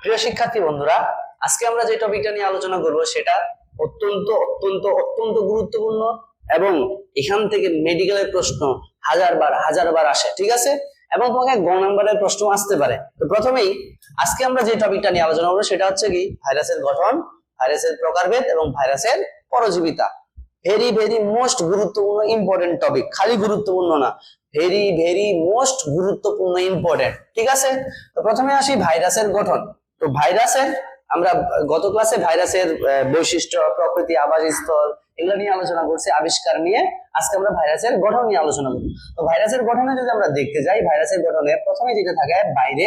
প্রিয় শিক্ষার্থী বন্ধুরা, আজকে আমরা যে টপিকটা নিয়ে আলোচনা করব সেটা অত্যন্ত অত্যন্ত অত্যন্ত গুরুত্বপূর্ণ এবং এখান থেকে মেডিকেলের প্রশ্ন হাজার বার হাজার বার আসে, ঠিক আছে? এবং তোমাকে গ নাম্বারের প্রশ্ন আসতে পারে। তো প্রথমেই আজকে আমরা যে টপিকটা নিয়ে আলোচনা করব সেটা হচ্ছে কি? ভাইরাসের গঠন, ভাইরাসের প্রকারভেদ এবং ভাইরাসের পরজীবিতা। ভেরি ভেরি মোস্ট গুরুত্বপূর্ণ ইম্পর্টেন্ট টপিক খালি গুরুত্বপূর্ণ না। ভেরি ভেরি মোস্ট গুরুত্বপূর্ণ ইম্পর্টেন্ট ঠিক আছে? তো প্রথমে আসি ভাইরাসের গঠন। তো ভাইরাসের, আমরা গত ক্লাসে ভাইরাসের বৈশিষ্ট্য, প্রকৃতি, আবাসস্থল এগুলো নিয়ে আলোচনা করছি, আবিষ্কার নিয়ে আজকে আমরা ভাইরাসের গঠন নিয়ে আলোচনা করব। তো ভাইরাসের গঠনে যদি আমরা দেখতে যাই, ভাইরাসের গঠনে প্রথমে যেটা থাকে, বাইরে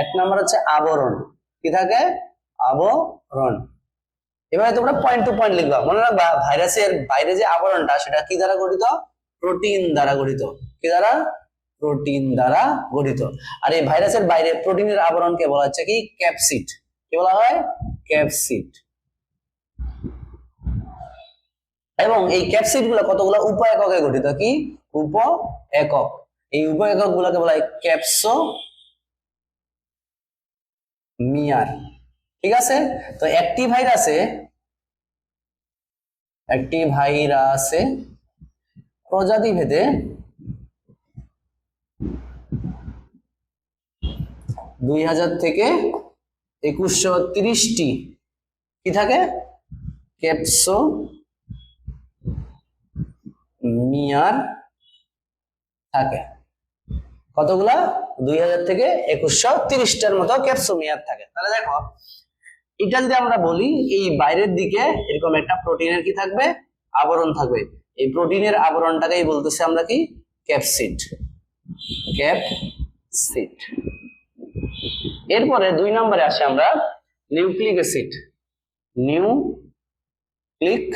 এক নম্বর হচ্ছে আবরণ। কি থাকে? আবরণ। এবারে তোমরা পয়েন্ট টু পয়েন্ট লিখবা, মনে রাখবা ভাইরাসের বাইরে যে আবরণটা, সেটা কি দ্বারা গঠিত? প্রোটিন দ্বারা গঠিত। কি দ্বারা? প্রোটিন দ্বারা গঠিত। আর এই ভাইরাসের বাইরে প্রোটিনের আবরণকে বলা হচ্ছে কি? ক্যাপসিড কি বলা হয়? ক্যাপসিড এবং এই ক্যাপসিডগুলো কতগুলো? উপ এককে গঠিত। কি? উপ একক এই উপ একক গুলাকে বলা হয় ক্যাপসো মিয়ার ঠিক আছে? তো একটি ভাইরাসে একটি ভাইরাসে প্রজাতি ভেদে দুই হাজার থেকে একুশশো তিরিশটি। কি থাকে? ক্যাপসো মিয়ার থাকে। কতগুলা? দুই হাজার থেকে একুশশো তিরিশটার মতো ক্যাপসোমিয়ার থাকে। তাহলে দেখো, এটা যদি আমরা বলি, এই বাইরের দিকে এরকম একটা প্রোটিনের কি থাকবে? আবরণ থাকবে। এই প্রোটিনের আবরণটাকেই বলতেছি আমরা কি? ক্যাপসিড। ক্যাপসিড। এরপরে দুই নম্বরে আসে আমরা, নিউক্লিক অ্যাসিড। Nucleic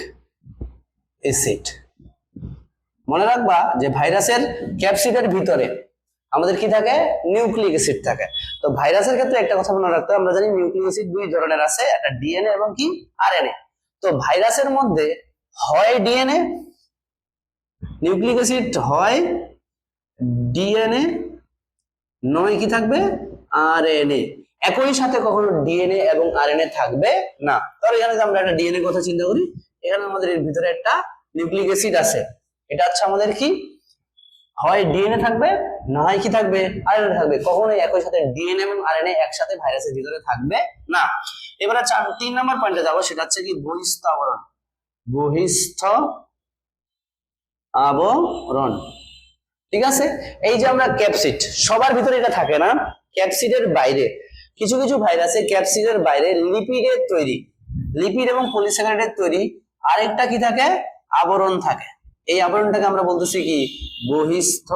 acid. মনে রাখবা যে ভাইরাসের ক্যাপসিডের ভিতরে আমাদের কি থাকে? নিউক্লিক অ্যাসিড থাকে। তো ভাইরাসের ক্ষেত্রে একটা কথা মনে রাখতে আমরা জানি নিউক্লিক অ্যাসিড দুই ধরনের আছে, একটা ডিএনএ এবং কি? আরএনএ। তো ভাইরাসের মধ্যে হয় ডিএনএ, নিউক্লিক অ্যাসিড হয় ডিএনএ, নয় কি থাকবে? আরএনএ একই সাথে কখনো ডিএনএ এবং আরএনএ থাকবে না। তাহলে এখানে আমরা একটা ডিএনএ কথা চিন্তা করি, এখানে আমাদের এর ভিতরে একটা নিউক্লিক অ্যাসিড আছে। এটা হচ্ছে আমাদের কি? হয় ডিএনএ থাকবে, না হয় কি থাকবে? আরএনএ থাকবে। কখনোই একই সাথে ডিএনএ এবং আরএনএ একসাথে ভাইরাসের ভিতরে থাকবে না। এবারে চার তিন নম্বর পয়েন্টে যাব, সেটা হচ্ছে কি? বহিস্থ আবরণ। বহিস্থ আবরণ। ঠিক আছে? এই যে আমরা ক্যাপসিড সবার ভিতরে এটা থাকে না। ক্যাপসিডের বাইরে। কিছু কিছু ভাইরাসে ক্যাপসিডের বাইরে লিপিডের তৈরি। লিপিড এবং পলিস্যাকারাইডের তৈরি। আরেকটা কি থাকে? আবরণ থাকে। এই আবরণটাকে আমরা বলতেছি কি? বহিস্থ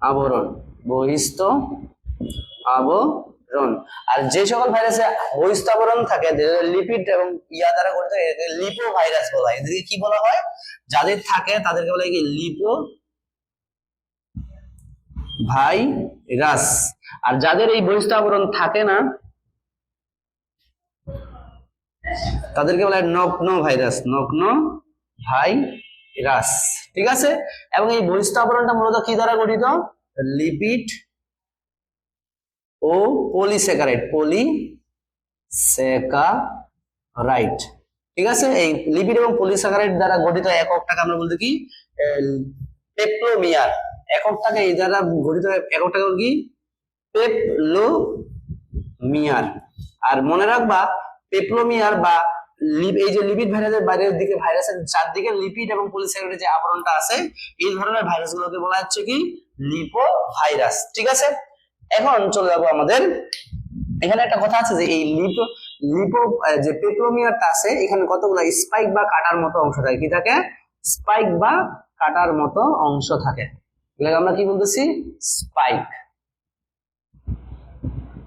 আবরণ। বহিস্থ আবরণ। আর যে সকল ভাইরাসে বহিস্থ আবরণ থাকে লিপিড এবং ইয়া দ্বারা এদেরকে লিপো ভাইরাস বলা হয়। এদেরকে কি বলা হয়? যাদের থাকে, তাদেরকে বলা হয় কি? লিপো ভাইরাস আর যাদের এই বহিস্থ আবরণ থাকে না, তাদেরকে বলা নগ্ন ভাইরাস নগ্ন ভাইরাস ঠিক আছে? এবং এই বহিস্থ আবরণটা মূলত কি দ্বারা গঠিত? লিপিড ও পলিসেকারাইট পলিস্যাকারাইড পলিস্যাকারাইড ঠিক আছে? এই লিপিড এবং পলিস্যাকারাইড দ্বারা গঠিত এককটাকে আমরা বলতে কি? পেপ্লোমিয়ার এককটাকে এই দ্বারা গঠিত এককটাকে বলি কি? পেপ্লোমিয়ার। আর মনে রাখবা, পেপলোমিয়ার বা এই যে লিপিড ভাইরাসের বাইরের দিকে ভাইরাসের চারদিকে লিপিড এবং পলিস্যাকারাইডের যে আবরণটা আছে, এই ধরনের ভাইরাসগুলোকে বলা হচ্ছে কি? লিপো ভাইরাস ঠিক আছে? এখন চলে যাব আমাদের। এখানে একটা কথা আছে যে এই লিপো লিপো যে পেপলোমিয়ারটা আছে, এখানে কতগুলো স্পাইক বা কাটার মতো অংশ থাকে? কি থাকে? স্পাইক বা কাটার মতো অংশ থাকে। এগুলোকে আমরা কি বলতেছি? স্পাইক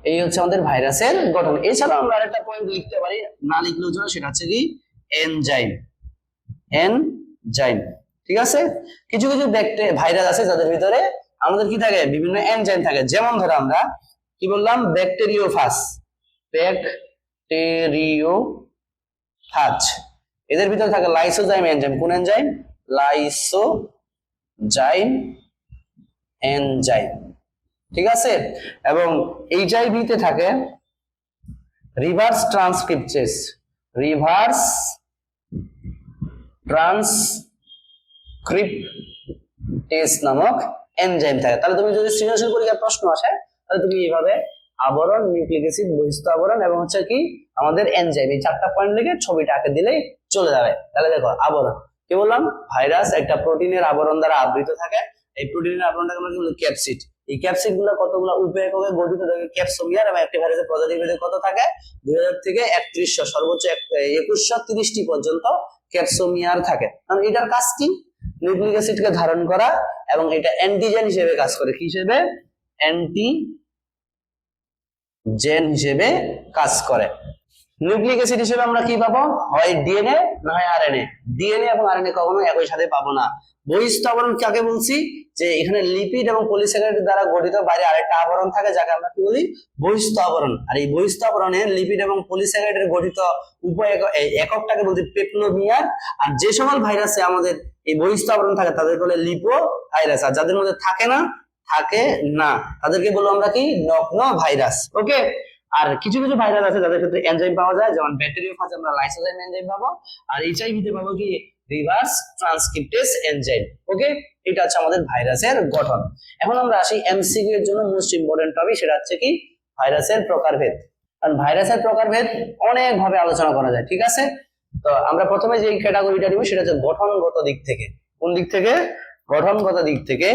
এই হচ্ছে আমাদের ভাইরাসের গঠন। এছাড়াও আমরা আরেকটা পয়েন্ট লিখতে পারি, না লিখলেও চলে, সেটা হচ্ছে কি? এনজাইম এনজাইম ঠিক আছে? কিছু কিছু ব্যাকটে ভাইরাস আছে যাদের ভিতরে আমাদের কি থাকে? বিভিন্ন এনজাইম থাকে। যেমন ধরো আমরা কি বললাম? ব্যাকটেরিওফাস ব্যাকটেরিওফাজ এদের ভিতরে থাকে লাইসোজাইম এনজাইম কোন এনজাইম লাইসোজাইম এনজাইম ঠিক আছে? এবং এইচআইভি তে থাকে রিভার্স ট্রান্সক্রিপ্টেস রিভার্স ট্রান্সক্রিপ্টেস নামক এনজাইম থাকে। তাহলে তুমি যদি সৃজনশীল পরীক্ষার প্রশ্ন আসে, তাহলে তুমি এইভাবে আবরণ নিউক্লিক অ্যাসিড বহিস্থ আবরণ এবং হচ্ছে কি আমাদের এনজাইম এই চারটা পয়েন্ট লিখে ছবিটা আঁকে দিলেই চলে যাবে। তাহলে দেখো, আবরণ। কি বললাম? ভাইরাস একটা প্রোটিনের আবরণ দ্বারা আবৃত থাকে। এই প্রোটিনের আবরণটাকে আমরা কি বলি? ক্যাপসিড এই ক্যাপসিডগুলো কতগুলো উপএককে গঠিত থাকে? ক্যাপসোমিয়ার এবং একটি ভাইরাসের প্রজাতি কত থাকে? দুই হাজার থেকে একত্রিশশো, সর্বোচ্চ একুশশো তিরিশটি পর্যন্ত ক্যাপসোমিয়ার থাকে। কারণ এটার কাজ কি? নিউক্লিক অ্যাসিডকে ধারণ করা এবং এটা অ্যান্টিজেন হিসেবে কাজ করে। কি হিসেবে? অ্যান্টি জেন হিসেবে কাজ করে। নিউক্লিক অ্যাসিড হিসেবে আমরা কি পাবো? হয় ডিএনএ না হয় আরএনএ ডিএনএ এবং আরএনএ কখনো একই সাথে পাবো না। বহিস্থ আবরণ কাকে বলছি? যে এখানে লিপিড এবং পলিস্যাকারাইড দ্বারা গঠিত বাইরে আরেকটা আবরণ থাকে, যাকে আমরা কি বলি? বহিস্থ আবরণ আর এই বহিস্থ আবরণে লিপিড এবং পলিস্যাকারাইডের গঠিত উপ এককটাকে বলছি পেপনোমিয়ার। আর যে সকল ভাইরাসে আমাদের এই বহিস্থ আবরণ থাকে তাদের বলে লিপো ভাইরাস আর যাদের মধ্যে থাকে না থাকে না। তাদেরকে বলব আমরা কি? নগ্ন ভাইরাস। ওকে আর কিছু কিছু ভাইরাস আছে যাদের ক্ষেত্রে এনজাইম পাওয়া যায়, যেমন ব্যাকটেরিওফাজে আমরা লাইসোজাইম এনজাইম পাবো, আর এইচআইভি তে পাবো কি? রিভার্স ট্রান্সক্রিপ্টেস এনজাইম ওকে এটা হচ্ছে আমাদের ভাইরাসের গঠন। এখন আমরা আসি এমসিকিউ এর জন্য মোস্ট ইম্পর্টেন্ট টপিক সেটা হচ্ছে কি? ভাইরাসের প্রকারভেদ। কারণ ভাইরাসের প্রকারভেদ অনেক ভাবে আলোচনা করা যায়, ঠিক আছে? তো আমরা প্রথমে যে ক্যাটাগরিটা নিব, সেটা হচ্ছে গঠনগত দিক থেকে। কোন দিক থেকে? গঠনগত দিক থেকে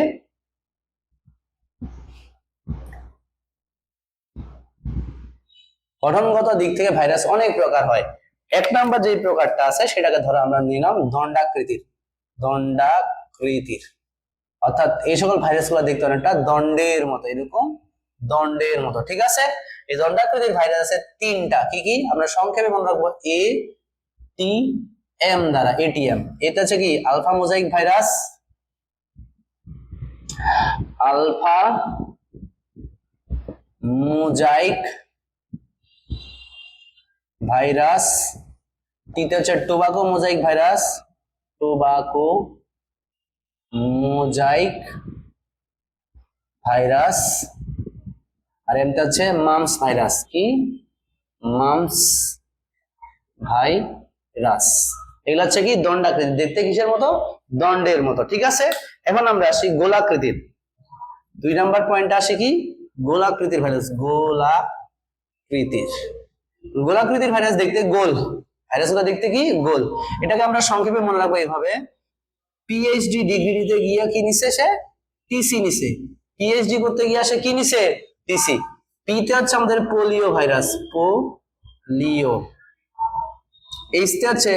গঠনগত দিক থেকে ভাইরাস অনেক প্রকার হয়। এক নাম্বার যে প্রকারটা আছে, সেটাকে ধরো আমরা নিলাম দণ্ডাকৃতির। দণ্ডাকৃতির। অর্থাৎ এই সকল ভাইরাসগুলো দেখতে অনেকটা দণ্ডের মতো, এরকম দণ্ডের মতো, ঠিক আছে? এই দণ্ডাকৃতির ভাইরাস আছে তিনটা কি কি? আমরা সংক্ষেপে মনে রাখব এ টি এম দ্বারা এটিএম এটা হচ্ছে কি? Alpha mosaic virus alpha mosaic virus. টিতে হচ্ছে tobacco mosaic virus. Tobacco mosaic virus. আর এমটা হচ্ছে মামস ভাইরাস। কি? Mumps virus. এগুলো হচ্ছে কি? দণ্ডাকৃতি। দেখতে কিসের মতো? দণ্ডের মতো। ঠিক আছে? এখন আমরা আসি গোলাকৃতির। দুই নাম্বার পয়েন্ট আসে কি? গোলাকৃতির ভাইরাস। গোলাকৃতির। গোলাকৃতির ভাইরাস দেখতে গোল। ভাইরাসগুলো দেখতে কি? গোল। এটাকে আমরা সংক্ষেপে মনে রাখব এইভাবে। পিএইচডি ডিগ্রি নিতে গিয়ে কি নিছে সে? টিসি নিছে পিএইচডি করতে গিয়ে সে কি নিছে টিসি পিতে হচ্ছে আমাদের পোলিও ভাইরাস পোলিও এইচতে হচ্ছে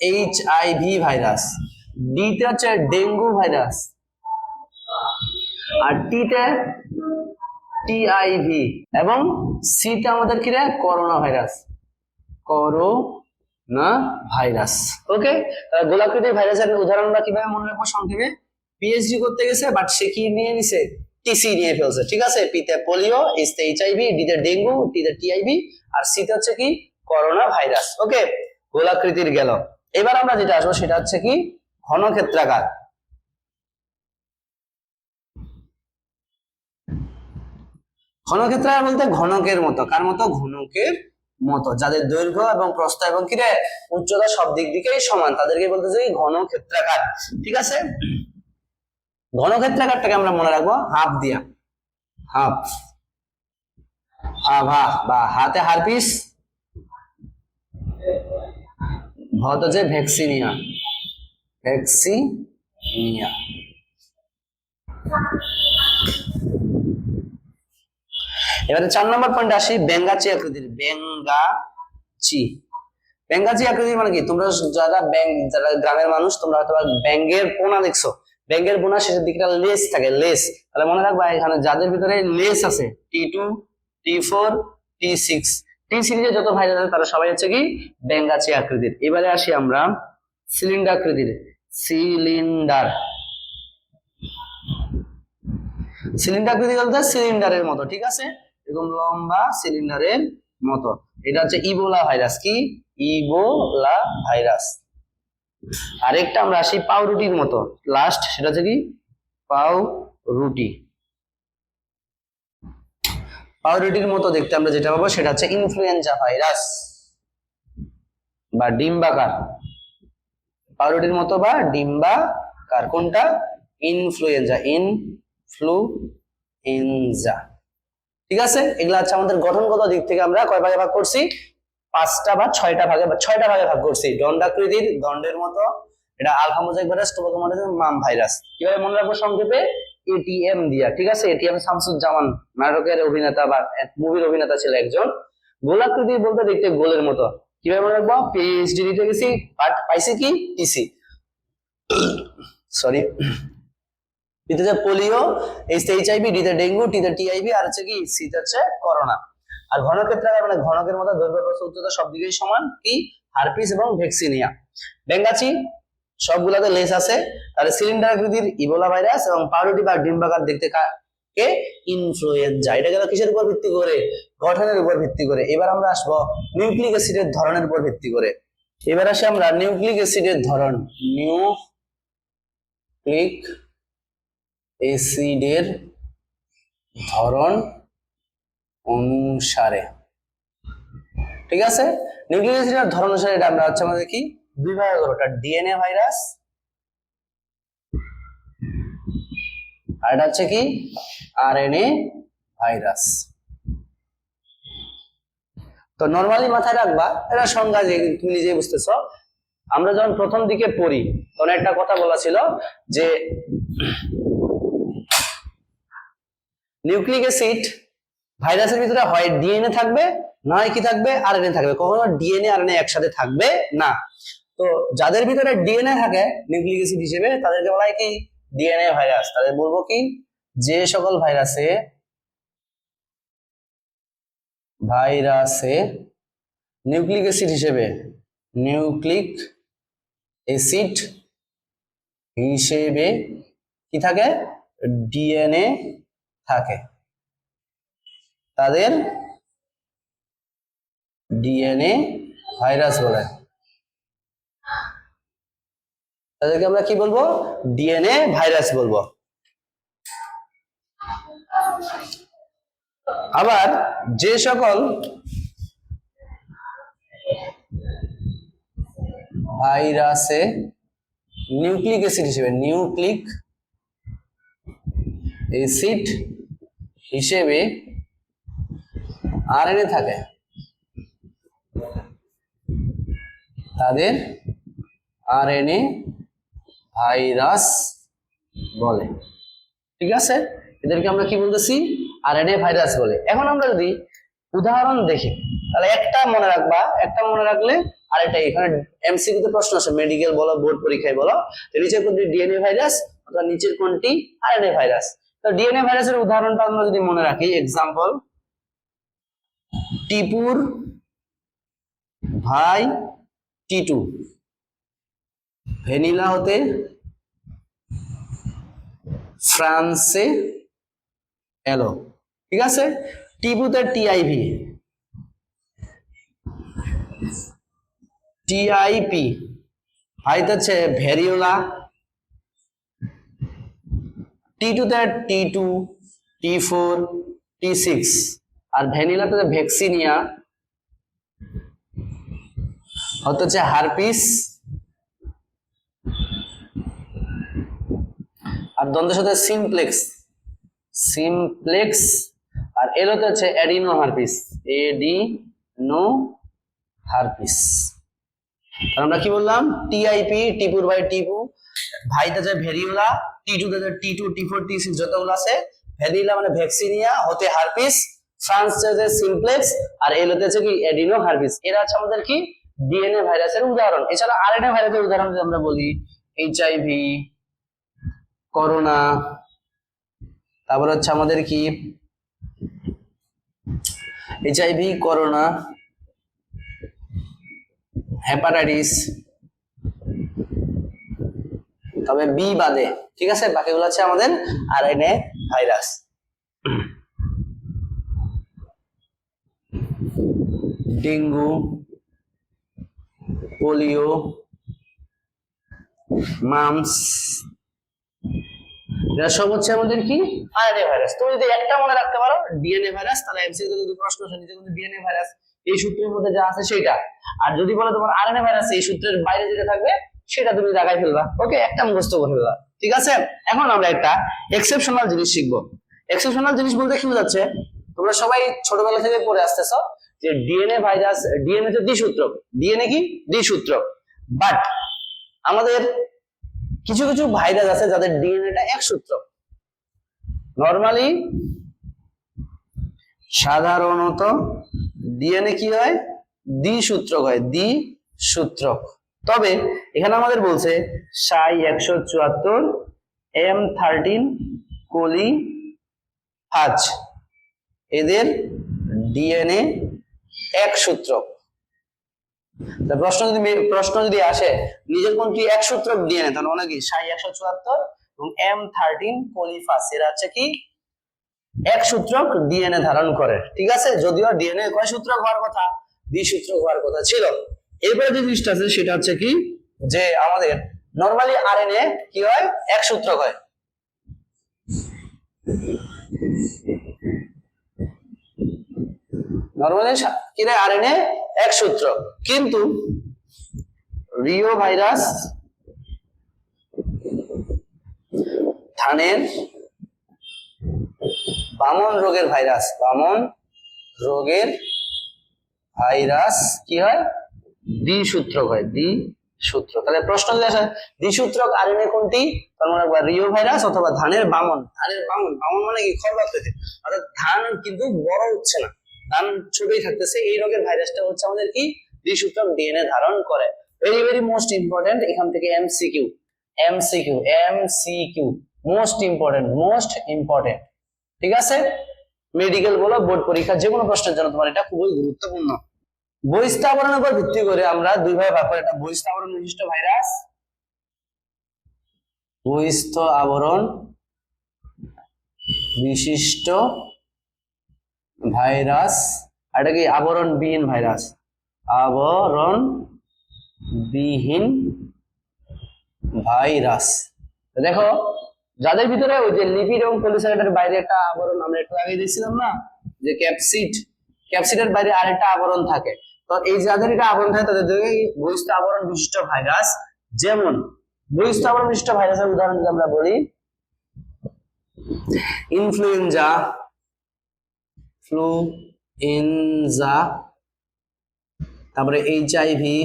এইচ আই ভি ভাইরাস ডিতে হচ্ছে ডেঙ্গু ভাইরাস আর টিতে টিআইভি এবং সিতে আমাদের কি রে? Corona virus corona virus okay গোলাকৃতির ভাইরাসের উদাহরণ আমরা কীভাবে মনে রাখব সংক্ষেপে? পিএইচডি করতে গেছে বাট সে কি নিয়ে নিছে? টিসি নিয়ে ফেলছে, ঠিক আছে? পিতে পোলিও এসতে এইচআইভি ডিতে ডেঙ্গু টিতে টিআইভি আর সিতে হচ্ছে কি? Corona virus okay? গোলাকৃতির গেল। এবার আমরা যেটা আসব, সেটা হচ্ছে কি? ঘনক্ষেত্রাকার। ঘনক্ষেত্রাকার বলতে ঘনকের মতো। কার মতো? ঘনকের মতো। যাদের দৈর্ঘ্য এবং প্রস্থ এবং কি রে উচ্চতা সব দিক দিকেই সমান। তাদেরকে বলতেছে কি ঘনক্ষেত্রাকার। ঠিক আছে? ঘনক্ষেত্রাকারটাকে আমরা মনে রাখব হাফ দিয়া। হাফ। হা বা হাতে হারপিস। ভত যে ভ্যাকসিনিয়া। ভ্যাকসিনিয়া। এবারে চার নম্বর পয়েন্ট আসি বেঙ্গাচি আকৃতির বেঙ্গাচি বেঙ্গাচি আকৃতির মানে কি? তোমরা যারা ব্যাং, যারা গ্রামের মানুষ, তোমরা হয়তো ব্যাঙ্গের পোনা দেখছ। ব্যাঙ্গের পোনা শেষের দিকটা লেস থাকে, লেস। তাহলে মনে রাখবা, এখানে যাদের ভিতরে লেস আছে T two T four T six T সিরিজে যত ভাইরাস আছে তারা সবাই হচ্ছে কি? বেঙ্গাচি আকৃতির। এবারে আসি আমরা সিলিন্ডার আকৃতির। সিলিন্ডার সিলিন্ডার আকৃতি বলতে সিলিন্ডারের মতো, ঠিক আছে? এরকম লম্বা সিলিন্ডারের মতো। এটা হচ্ছে ইবোলা ভাইরাস। কি? Ebola virus. আরেকটা আমরা আসি পাউরুটির মতো। লাস্ট সেটা হচ্ছে কি? পাউ রুটি পাউরুটির মতো দেখতে আমরা যেটা পাবো সেটা হচ্ছে ইনফ্লুয়েঞ্জা ভাইরাস বা ডিম্বাকার। পাউরুটির মতো বা ডিম্বাকার। কোনটা? ইনফ্লুয়েঞ্জা ইনফ্লুয়েঞ্জা ঠিক আছে? এগুলা হচ্ছে আমাদের গঠনগত দিক থেকে আমরা কয় ভাগে ভাগ করছি? পাঁচটা বা ছয়টা ভাগে বা ছয়টা ভাগে ভাগ করছি। দণ্ডাকৃতির দণ্ডের মতো। এটা আলফা মোজাইক ভাইরাস টোবাকোমাটাস মাম ভাইরাস। কীভাবে মনে রাখব সংক্ষেপে? এটিএম দিয়া, ঠিক আছে? এটিএম শামসুজ্জামান নাটকের অভিনেতা বা মুভির অভিনেতা ছিল একজন। গোলাকৃতি বলতে দেখতে গোলের মতো। কীভাবে মনে রাখব? পিএইচডি দিতে গেছি পাইছি কি? টিসি সরি ডিতে পোলিও এইচ এইচআইভি ডিতে ডেঙ্গু টিতে টিআইভি আর হচ্ছে কি সিতে হচ্ছে করোনা। আর মানে ঘনকের মতো দৈর্ঘ্য উচ্চতা সব দিকেই সমান কি? হারপিস এবং ভ্যাকসিনিয়া। লেস আছে। সিলিন্ডার আকৃতির ইবোলা ভাইরাস এবং পাউরুটি বা ডিম্বাকার দেখতে কে? ইনফ্লুয়েঞ্জা। এটা গেল কিসের উপর ভিত্তি করে? গঠনের উপর ভিত্তি করে। এবার আমরা আসব নিউক্লিক অ্যাসিডের ধরনের উপর ভিত্তি করে। এবার আসি আমরা নিউক্লিক অ্যাসিডের ধরন। নিউক্লিক অ্যাসিডের ধরন অনুসারে। ঠিক আছে? নিউক্লিক অ্যাসিডের ধরন অনুসারে এটা আমরা হচ্ছে আমাদের কি? দুই ভাগে করব। একটা ডিএনএ ভাইরাস আর এটা হচ্ছে কি? RNA virus. তো নর্মালি মাথায় রাখবা, এটা সংজ্ঞা যে তুমি নিজেই বুঝতেছো। আমরা যখন প্রথম দিকে পড়ি, তখন একটা কথা বলা ছিল যে নিউক্লিক অ্যাসিড ভাইরাসের ভিতরে হয় ডিএনএ থাকবে নয় কি থাকবে? আর আরএনএ থাকবে। কখনো ডিএনএ আরএনএ একসাথে থাকবে না। তো যাদের ভিতরে ডিএনএ থাকে নিউক্লিক অ্যাসিড হিসেবে, তাদেরকে বলা হয় কি? ডিএনএ ভাইরাস তাদের বলব কি? যে সকল ভাইরাসে ভাইরাসে নিউক্লিক অ্যাসিড হিসেবে নিউক্লিক অ্যাসিড হিসেবে কি থাকে? ডিএনএ থাকে। তাদের ডিএনএ ভাইরাস বলে। তাদেরকে আমরা কি বলব? ডিএনএ ভাইরাস বলব। আবার যে সকল ভাইরাসে নিউক্লিক অ্যাসিড হিসেবে, নিউক্লিক অ্যাসিড হিসেবে আরএনএ থাকে। তাদের আরএনএ ভাইরাস বলে। ঠিক আছে? এদেরকে আমরা কি বলতেছি? আরএনএ ভাইরাস বলে। এখন আমরা যদি উদাহরণ দেখি, তাহলে একটা মনে রাখবা, একটা মনে রাখলে আরেকটা, এখানে এমসিকিউ তে প্রশ্ন আসে মেডিকেল বলো বোর্ড পরীক্ষায় বলো নিচের কোনটি? ডিএনএ ভাইরাস অথবা নিচের কোনটি? RNA virus. তো ডিএনএ ভাইরাসের উদাহরণটা আমরা যদি মনে রাখি এক্সাম্পল টিপুর ভাই টিটু ভেনিলা হতে ফ্রান্সে এলো, ঠিক আছে? টিপুতে টিআইভি টিআইপি ভাইতে হচ্ছে variola T2 T T2 T4 T6 আর ভ্যানিলাতে ভ্যাকসিনিয়া হচ্ছে হারপিস। আর দ্বন্দ্বের সাথে সিমপ্লেক্স সিমপ্লেক্স। আর এলোতে হচ্ছে adeno herpes adeno herpes আমরা কি বললাম? টিআইপি টিপুর বাই টিপু ভাইতে যে ভেরিওলা টি টু তে T two T four T six যতগুলো আছে, ভেরিওলা মানে ভ্যাকসিনিয়া, হতে হারপিস, ফ্রান্স যে সিমপ্লেক্স, আর এলোতে হচ্ছে কি এডিনো হারপিস। এরা হচ্ছে আমাদের কি? ডিএনএ ভাইরাসের উদাহরণ। এছাড়া আরএনএ ভাইরাসের উদাহরণ যদি আমরা বলি এইচআইভি করোনা, তারপর হচ্ছে আমাদের কি? এইচআইভি করোনা, হেপাটাইটিস তবে বি বাদে, ঠিক আছে? বাকিগুলো হচ্ছে আমাদের RNA virus dengue, polio, mumps, এরা সব হচ্ছে আমাদের কি? আরএনএ ভাইরাস তুমি যদি একটা মনে রাখতে পারো ডিএনএ ভাইরাস তাহলে এমসিকিউ যদি প্রশ্ন আসে, নিচে কিন্তু ডিএনএ ভাইরাস এই সূত্রের মধ্যে যা আছে সেটা। আর যদি বলে তোমার আরএনএ ভাইরাস এই সূত্রের বাইরে যেটা থাকবে সেটা তুমি জায়গায় ফেলবা। ওকে একটা মুখস্থ করে ফেলবা। ঠিক আছে? এখন আমরা একটা এক্সেপশনাল জিনিস শিখব। এক্সেপশনাল জিনিস বলতে কি বোঝাচ্ছে? তোমরা সবাই ছোটবেলা থেকে পড়ে আসতেছো যে ডিএনএ ভাইরাস ডিএনএ তো দ্বিসূত্রক। ডিএনএ কি? দ্বিসূত্রক। বাট আমাদের কিছু কিছু ভাইরাস আছে যাদের ডিএনএটা এক সূত্র নর্মালি সাধারণত ডিএনএ কি হয়? দ্বিসূত্রক হয়। দ্বিসূত্রক। তবে এখানে আমাদের বলছে সাই একশো চুয়াত্তর, এম থার্টিন, কোলি ফাজ এদের ডিএনএ এক সূত্রক প্রশ্ন যদি প্রশ্ন যদি আসে, নিজের কোনটি এক সূত্রক ডিএনএ, তাহলে অনেক কি? সাই একশো চুয়াত্তর এবং এম থার্টিন কোলিফাস এরা হচ্ছে কি? এক সূত্রক ডিএনএ ধারণ করে। ঠিক আছে? যদিও ডিএনএ কয় সূত্রক হওয়ার কথা? দ্বিসূত্রক হওয়ার কথা ছিল। এরপরে যে জিনিসটা আছে, সেটা হচ্ছে কি? যে আমাদের নর্মালি আরএনএ কি হয়? এক সূত্র হয়। নর্মালি কি রে আরএনএ এক সূত্র। কিন্তু রিও ভাইরাস ধানের বামন রোগের ভাইরাস। বামন রোগের ভাইরাস কি হয়? দ্বিসূত্রক হয় দ্বিসূত্র তাহলে প্রশ্ন যদি আসে দ্বিসূত্রক আরএনএ কোনটি? তার মনে রিও ভাইরাস অথবা ধানের বামন। ধানের বামন বামন মানে কি? খরবাত হইতে অর্থাৎ ধান কিন্তু বড় হচ্ছে না। ধান ছোটই থাকতেছে। এই রোগের ভাইরাসটা হচ্ছে আমাদের কি? দ্বিসূত্রক ডিএনএ ধারণ করে। ভেরি ভেরি মোস্ট ইম্পর্টেন্ট এখান থেকে MCQ MCQ MCQ most important most important ঠিক আছে? মেডিকেল বলো বোর্ড পরীক্ষা যে কোনো প্রশ্নের জন্য তোমার এটা খুবই গুরুত্বপূর্ণ। বহিস্থাবরণের উপর ভিত্তি করে আমরা দুই ভাবে ভাগ করি একটা বহিস্থাবরণ বিশিষ্ট ভাইরাস বহিস্থ আবরণ বিশিষ্ট ভাইরাস এটা কি আবরণ বিহীন ভাইরাস? আবরণ বিহীন ভাইরাস দেখো, যাদের ভিতরে ওই যে লিপিড এবং পলিস্যাকারাইডের বাইরে একটা আবরণ আমরা একটু আগে দিয়েছিলাম না? যে ক্যাপসিড, ক্যাপসিডের বাইরে আরেকটা আবরণ থাকে। তো এই যাদের এটা আবরণ থাকে, তাদের বহিষ্ঠ আবরণ বিশিষ্ট ভাইরাস যেমন বহিষ্ঠ আবরণ বিশিষ্ট ভাইরাসের উদাহরণ যদি আমরা বলি ইনফ্লুয়েঞ্জা ফ্লু ফ্লুয়েঞ্জা তারপরে এইচআইভি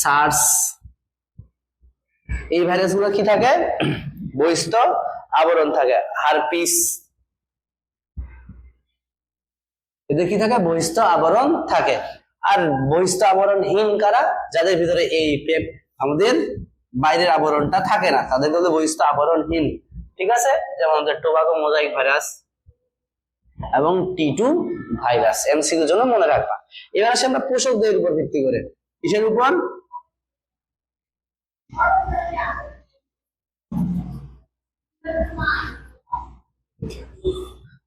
সার্স এই ভাইরাসগুলো কি থাকে? বহিষ্ঠ আবরণ থাকে, হারপিস এদের কি থাকে? বহিষ্ঠ আবরণ থাকে। আর বহিষ্ঠ আবরণহীন কারা? যাদের ভিতরে এই পেপ আমাদের বাইরের আবরণটা থাকে না। তাদের কিন্তু বহিষ্ঠ আবরণহীন। ঠিক আছে? যেমন আমাদের টোবাকো মোজাইক ভাইরাস এবং টি টু ভাইরাস। এমসিকিউর জন্য মনে রাখবা। এবার আসে আমরা পোষকদের উপর ভিত্তি করে। কিসের উপর?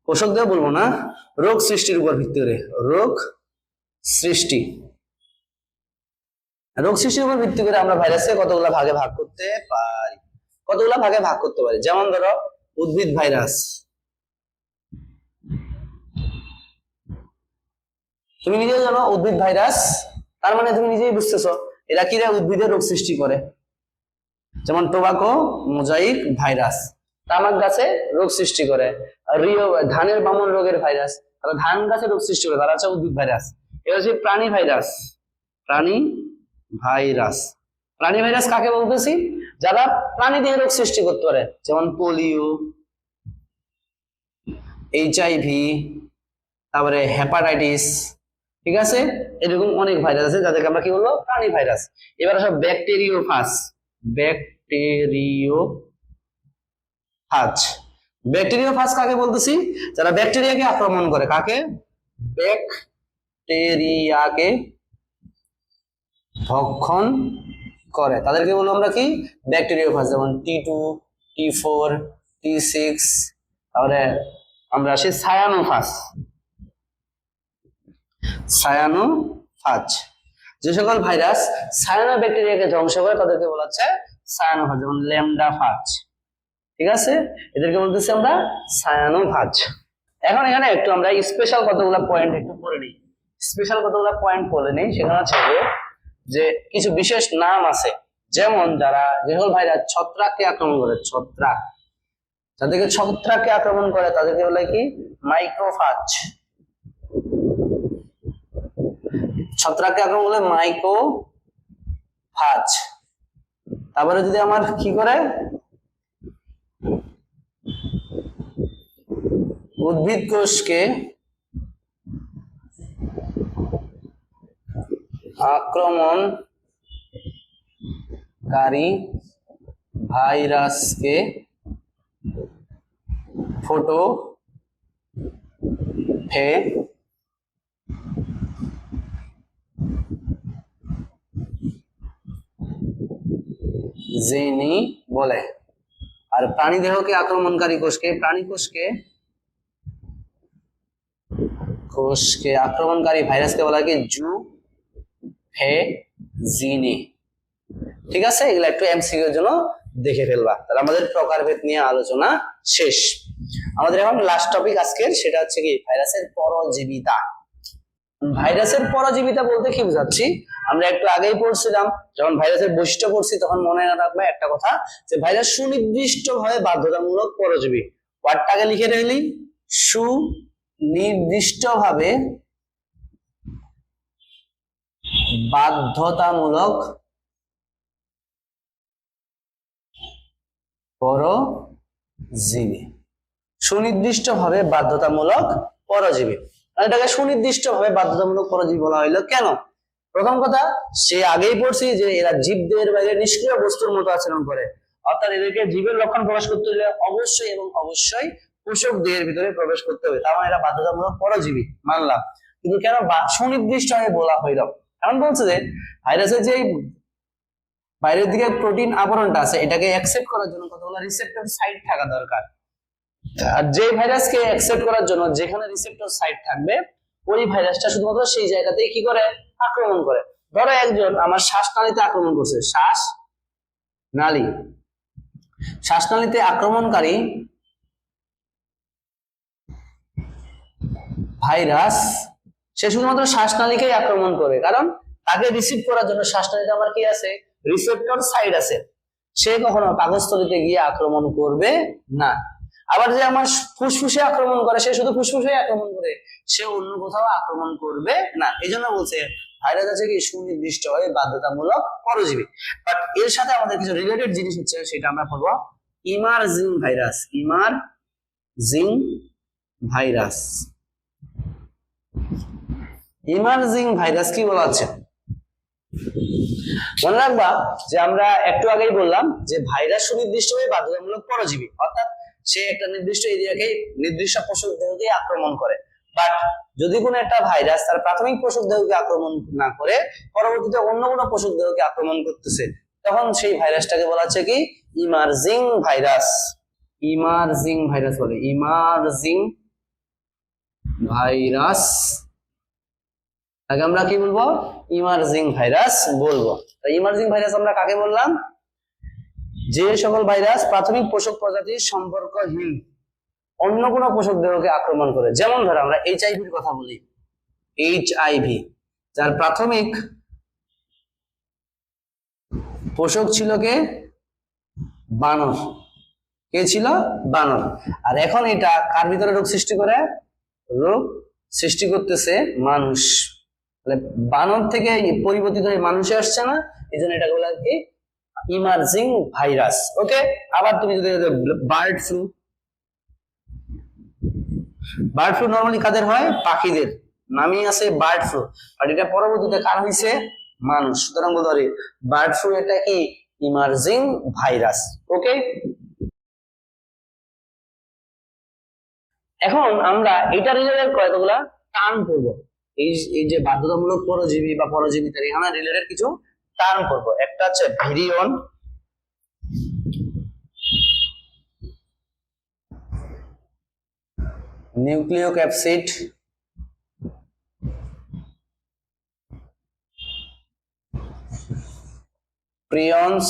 পোষক দেওয়া বলব না, রোগ সৃষ্টির উপর ভিত্তি করে, রোগ সৃষ্টি। রোগ সৃষ্টির উপর ভিত্তি করে আমরা ভাইরাসকে কতগুলা ভাগে ভাগ করতে পারি? কতগুলা ভাগে ভাগ করতে পারি? যেমন ধরো, উদ্ভিদ ভাইরাস। তুমি নিজেও জানো, উদ্ভিদ ভাইরাস, তার মানে তুমি নিজেই বুঝতেছো, এরা কি রে উদ্ভিদের রোগ সৃষ্টি করে? যেমন টোবাকো মোজাইক ভাইরাস। তামাক গাছে রোগ সৃষ্টি করে। ধানের বামন রোগের ভাইরাস তারা ধান গাছে রোগ সৃষ্টি করে, তারা হচ্ছে উদ্ভিদ ভাইরাস এবার হচ্ছে প্রাণী ভাইরাস প্রাণী ভাইরাস প্রাণী ভাইরাস কাকে বলতেছি? যারা প্রাণী দিয়ে রোগ সৃষ্টি করতে পারে, যেমন পোলিও এইচআইভি তারপরে হেপাটাইটিস ঠিক আছে? এরকম অনেক ভাইরাস আছে, যাদেরকে আমরা কি বলব? প্রাণী ভাইরাস এবার আসো bacteriophage bacteriophage bacteria phage কাকে বলতেছি? যারা ব্যাকটেরিয়াকে আক্রমণ করে, কাকে? ব্যাকটেরিয়াকে ভক্ষণ করে। তাদেরকে বলব আমরা কি? ব্যাকটেরিয়া ফাজ যেমন T two T four T six তারপরে আমরা আসি সায়ানো ফাজ সায়ানোফাস সায়ানোফাজ যে সকল ভাইরাস সায়ানো ব্যাকটেরিয়াকে ধ্বংস করে, তাদেরকে বলা হচ্ছে সায়ানোফাজ যেমন ল্যামডা ফাজ। ঠিক আছে? এদেরকে বলতেছি আমরা সায়ানোভাজ। এখন এখানে একটু আমরা স্পেশাল কতগুলো পয়েন্ট একটু পড়ে নিই। স্পেশাল কতগুলো পয়েন্ট পড়ে নিই সেখানে হচ্ছে যে, কিছু বিশেষ নাম আছে। যেমন যারা যেহল ভাইরা ছত্রাককে আক্রমণ করে ছত্রাক। যাদেরকে ছত্রাককে আক্রমণ করে তাদেরকে বলে কি? মাইক্রোফাজ। ছত্রাককে আক্রমণ করলে মাইক্রো ফাজ তারপরে যদি আমার কি করে? উদ্ভিদ কোষকে আক্রমণকারী ভাইরাসকে ফটো ফে জেনি বলে। আর প্রাণী দেহকে আক্রমণকারী কোষকে প্রাণী কোষকে কোষকে আক্রমণকারী ভাইরাসকে বলা কি? জু জিনি ঠিক আছে? এগুলো একটু এমসিকিউ এর জন্য দেখে ফেলবা। তাহলে আমাদের প্রকারভেদ নিয়ে আলোচনা শেষ। আমাদের এখন লাস্ট টপিক আজকের, সেটা হচ্ছে কি? ভাইরাসের পরজীবিতা। ভাইরাসের পরজীবিতা বলতে কি বুঝাচ্ছি? আমরা একটু আগেই পড়ছিলাম, যখন ভাইরাসের বৈশিষ্ট্য পড়ছি, তখন মনে রাখবে একটা কথা, যে ভাইরাস সুনির্দিষ্ট ভাবে বাধ্যতামূলক পরজীবী। ওয়ার্ডটাকে লিখে রাখলি সুনির্দিষ্ট ভাবে বাধ্যতামূলক পরজীবী। সুনির্দিষ্টভাবে বাধ্যতামূলক পরজীবী। আর এটাকে সুনির্দিষ্টভাবে বাধ্যতামূলক পরজীবী বলা হইল কেন? প্রথম কথা, সে আগেই পড়ছি যে এরা জীবদের বাইরে নিষ্ক্রিয় বস্তুর মতো আচরণ করে। অর্থাৎ এদেরকে জীবের লক্ষণ প্রকাশ করতে হলে অবশ্যই এবং অবশ্যই পোষক দেহের ভিতরে প্রবেশ করতে হবে। তার মানে এরা বাধ্যতামূলক পরজীবী, মানলাম। কিন্তু কেন বা- সুনির্দিষ্টভাবে বলা হইল? এমন বলছে যে, ভাইরাসের যে বাইরের দিকে প্রোটিন আবরণটা আছে, এটাকে অ্যাকসেপ্ট করার জন্য কতগুলো রিসেপ্টর সাইট থাকা দরকার? আর যে ভাইরাসকে অ্যাকসেপ্ট করার জন্য যেখানে রিসেপ্টর সাইট থাকবে, ওই ভাইরাসটা শুধুমাত্র সেই জায়গাতেই কি করে? আক্রমণ করে। ধরো একজন আমার শ্বাসনালীতে আক্রমণ করছে। শ্বাস নালী শ্বাসনালীতে আক্রমণকারী ভাইরাস, সে শুধুমাত্র শ্বাসনালীকেই আক্রমণ করে। কারণ তাকে রিসিভ করার জন্য শ্বাসনালীতে আমার কি আছে? রিসেপ্টর সাইড আছে। সে কখনো পাকস্থলীতে গিয়ে আক্রমণ করবে না। আবার যে আমার ফুসফুসে আক্রমণ করে, সে শুধু ফুসফুসে আক্রমণ করে, সে অন্য কোথাও আক্রমণ করবে না। এই জন্য বলছে, ভাইরাস আছে কি? সুনির্দিষ্ট হয়ে বাধ্যতামূলক পরজীবী। বাট এর সাথে আমাদের কিছু রিলেটেড জিনিস হচ্ছে, সেটা আমরা পড়ব emerging virus emerging virus emerging virus কি বলা হচ্ছে? মনে রাখবা যে আমরা একটু আগেই বললাম যে ভাইরাস সুনির্দিষ্টভাবে বাধ্যতামূলক পরজীবী, অর্থাৎ সে একটা নির্দিষ্ট এরিয়াকে নির্দিষ্ট পোষক দেহকে আক্রমণ করে। বাট যদি কোনো একটা ভাইরাস তার প্রাথমিক পোষক দেহকে আক্রমণ না করে, পরবর্তীতে অন্য কোনো পোষক দেহকে আক্রমণ করতেছে, তখন সেই ভাইরাসটাকে বলা হচ্ছে কি? ইমার্জিং ভাইরাস ইমার্জিং ভাইরাস বলে। ইমার্জিং ভাইরাস আগে আমরা কি বলব? ইমার্জিং ভাইরাস বলব। ইমার্জিং ভাইরাস আমরা কাকে বললাম? যে সকল ভাইরাস প্রাথমিক পোষক প্রজাতির সম্পর্কহীন, অন্য কোনো পোষক দেহকে আক্রমণ করে। যেমন ধরো, আমরা এইচ আইভির কথা বলি। এইচ আইভি যার প্রাথমিক পোষক ছিল কে? বানর। কে ছিল? বানর। আর এখন এটা কার ভিতরে রোগ সৃষ্টি করে? রোগ সৃষ্টি করতেছে মানুষ। তাহলে বানর থেকে পরিবর্তিত হয়ে মানুষে আসছে না এই জন্য এটা বলে কি ইমার্জিং ভাইরাস ওকে আবার তুমি যদি bird flu bird flu normally কাদের হয়? পাখিদের, নামই আছে বার্ড ফ্লু আর এটা পরবর্তীতে কার হয়েছে মানুষ, সুতরাং পারি বার্ড ফ্লু এটা কি? ইমার্জিং ভাইরাস ওকে এখন আমরা এটা রিলেটেড কয়েকগুলা টার্ম পড়ব এই এই যে বাধ্যতামূলক পরজীবী বা পরজীবিতার এখানে রিলেটেড কিছু টার্ম পড়ব একটা হচ্ছে ভিরিয়ন নিউক্লিও ক্যাপসিড প্রিয়ন্স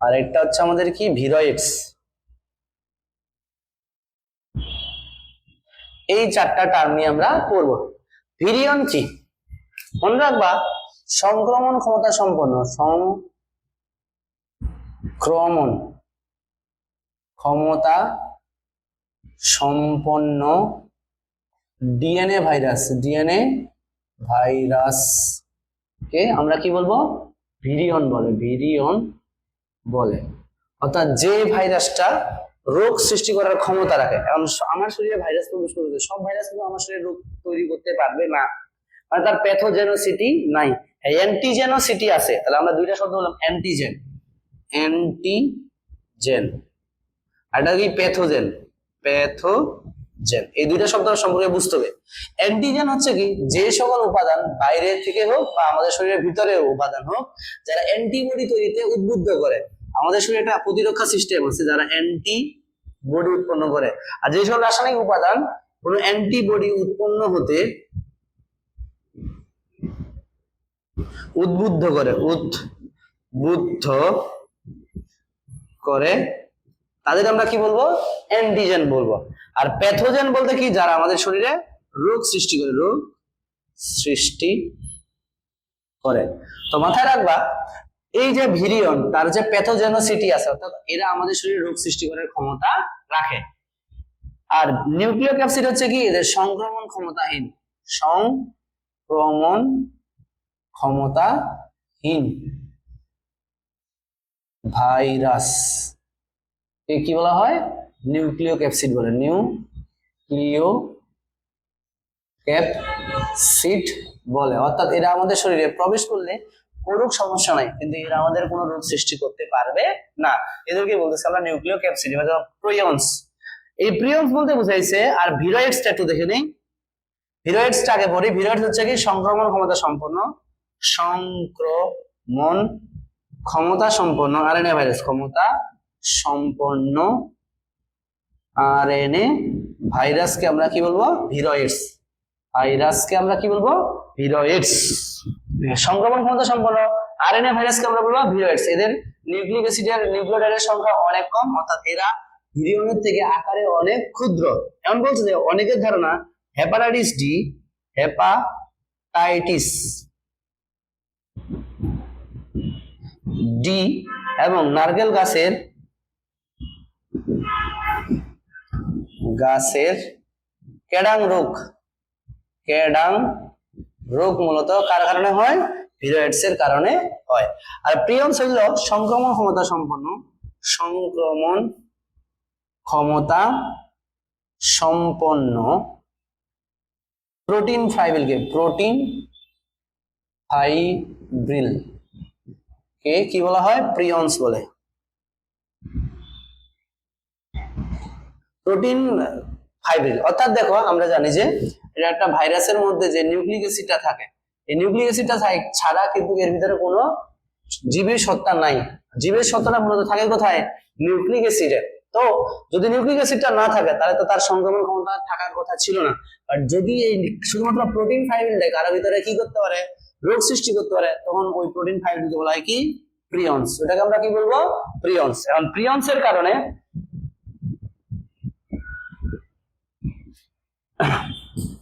আর একটা হচ্ছে আমাদের কি? ভিরয়েডস এই চারটা টার্ম নিয়ে আমরা পড়ব। ভিরিয়ন কি? মনে রাখবা, সংক্রমণ ক্ষমতা সম্পন্ন, সংক্রমণ ক্ষমতা সম্পন্ন ডিএনএ ভাইরাস ডিএনএ ভাইরাস কে আমরা কি বলব? ভিরিয়ন বলে ভিরিয়ন বলে। অর্থাৎ যে ভাইরাসটা রোগ সৃষ্টি করার ক্ষমতা রাখে। এখন আমার শরীরে ভাইরাস প্রবেশ করতে সব ভাইরাস কিন্তু আমার শরীরে রোগ তৈরি করতে পারবে না। মানে তার প্যাথোজেনোসিটি নাই। অ্যান্টিজেনোসিটি আছে। তাহলে আমরা দুইটা শব্দ বললাম অ্যান্টিজেন অ্যান্টিজেন আর এটা কি প্যাথোজেন প্যাথোজেন এই দুইটা শব্দ সম্পর্কে বুঝতে হবে। অ্যান্টিজেন হচ্ছে কি? যে সকল উপাদান বাইরে থেকে হোক বা আমাদের শরীরের ভিতরে উপাদান হোক, যারা অ্যান্টিবডি তৈরিতে উদ্বুদ্ধ করে। আমাদের শরীরে একটা প্রতিরক্ষা সিস্টেম আছে যারা অ্যান্টি বডি উৎপন্ন করে। আর যে সব রাসায়নিক উপাদান, কোনো অ্যান্টিবডি উৎপন্ন হতে উদ্বুদ্ধ করে উদ্বুদ্ধ করে তাদের আমরা কি বলব? অ্যান্টিজেন বলব। আর প্যাথোজেন বলতে কি? যারা আমাদের শরীরে রোগ সৃষ্টি করে, রোগ সৃষ্টি করে। তো মাথায় রাখবা এই যে ভিরিয়ন, তার যে প্যাথোজেনোসিটি আছে, অর্থাৎ এরা আমাদের শরীরে রোগ সৃষ্টি করার ক্ষমতা রাখে। আর নিউক্লিয় ক্যাপসিড হচ্ছে কি? এদের সংক্রমণ ক্ষমতাহীন। সংক্রমণ ক্ষমতাহীন। ভাইরাস। এ কি বলা হয়? নিউক্লিয় ক্যাপসিড বলে। নিউক্লিয় ক্যাপসিড বলে। অর্থাৎ এরা আমাদের শরীরে প্রবেশ করলে কোনো সমস্যা নাই। কিন্তু এরা আমাদের কোনো রোগ সৃষ্টি করতে পারবে না। এদেরকে বলতেছে আমরা নিউক্লিয় ক্যাপসিড বা প্রিয়ন্স এই প্রিয়ন্স বলতে বুঝাইছে, আর ভিরয়েডস একটু দেখে নেই। ভিরয়েডসটা আগে পড়ি। ভিরয়েডস হচ্ছে কি? সংক্রমণ ক্ষমতা সম্পন্ন, সংক্রমণ ক্ষমতা সম্পন্ন আর আরএনএ ভাইরাস ক্ষমতা সম্পন্ন আর আরএনএ ভাইরাসকে আমরা কি বলব? ভিরয়েডস ভাইরাসকে আমরা কি বলব? ভিরয়েডস সংক্রমণ ক্ষমতা সম্পন্ন আরএনএ ভাইরাসকে আমরা বলব ভিরয়েডস এদের নিউক্লিক অ্যাসিডের নিউক্লিওটাইডের সংখ্যা অনেক কম, অর্থাৎ এরা ভিরিয়নের থেকে আকারে অনেক ক্ষুদ্র। এমন বলছে যে অনেকের ধারণা হেপাটাইটিস ডি হেপাটাইটিস ডি এবং নারকেল গাছের গাছের কেডাং রোগ। কেডাং রোগ মূলত কার কারণে হয়? ভিরয়েডস এর কারণে হয়। আর প্রিয়ন্স হইল সংক্রমণ ক্ষমতা সম্পন্ন। সংক্রমণ ক্ষমতা সম্পন্ন। প্রোটিন ফাইব্রিলকে প্রোটিন ফাইব্রিল কে কি বলা হয়? প্রিয়ন্স বলে। প্রোটিন ফাইব্রিল অর্থাৎ দেখো, আমরা জানি যে এটা একটা ভাইরাসের মধ্যে যে নিউক্লিক অ্যাসিডটা থাকে। এই নিউক্লিক অ্যাসিডটা ছাড়া কিন্তু এর ভিতরে কোনো জীবের সত্তা নাই। জীবের সত্তাটা মূলত থাকে কোথায়? নিউক্লিক অ্যাসিডে। তো যদি নিউক্লিক অ্যাসিডটা না থাকে, তাহলে তো তার সংক্রমণ ক্ষমতা থাকার কথা ছিল না। আর যদি এই শুধুমাত্র প্রোটিন ফাইব্রিল দেয় কারও ভিতরে কি করতে পারে? রোগ সৃষ্টি করতে পারে। তখন ওই প্রোটিন ফাইব্রিলকে বলা হয় কি? প্রিয়ন্স ওটাকে আমরা কি বলব? প্রিয়ন্স এখন প্রিয়ন্সের কারণে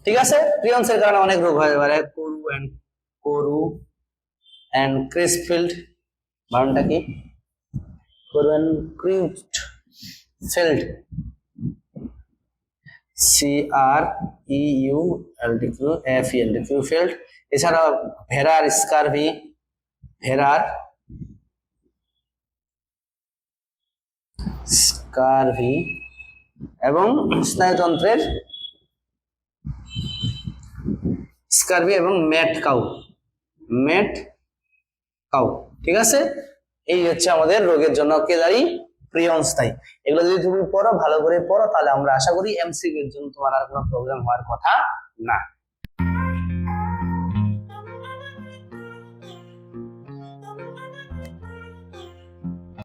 ঠিক আছে? প্রিয়ন্সের কারণে অনেক রোগ হয়ে পারে। করু অ্যান্ড করু অ্যান্ড ক্রিসফিল্ড বারণটা কি? করু and Creutzfeldt C R E U L D Q F L D Q field এছাড়া ভেড়ার স্কারভি ভেড়ার স্কারভি এবং স্নায়ুতন্ত্রের স্কারবি এবং ম্যাট কাউ ম্যাট কাউ ঠিক আছে? এই হচ্ছে আমাদের রোগের জন্য কেদারি প্রিয়ংস্থায়ী এগুলো যদি তুমি পড়ো, ভালো করে পড়ো, তাহলে আমরা আশা করি এমসিকিউ এর জন্য তোমার আর কোনো প্রবলেম হওয়ার কথা না।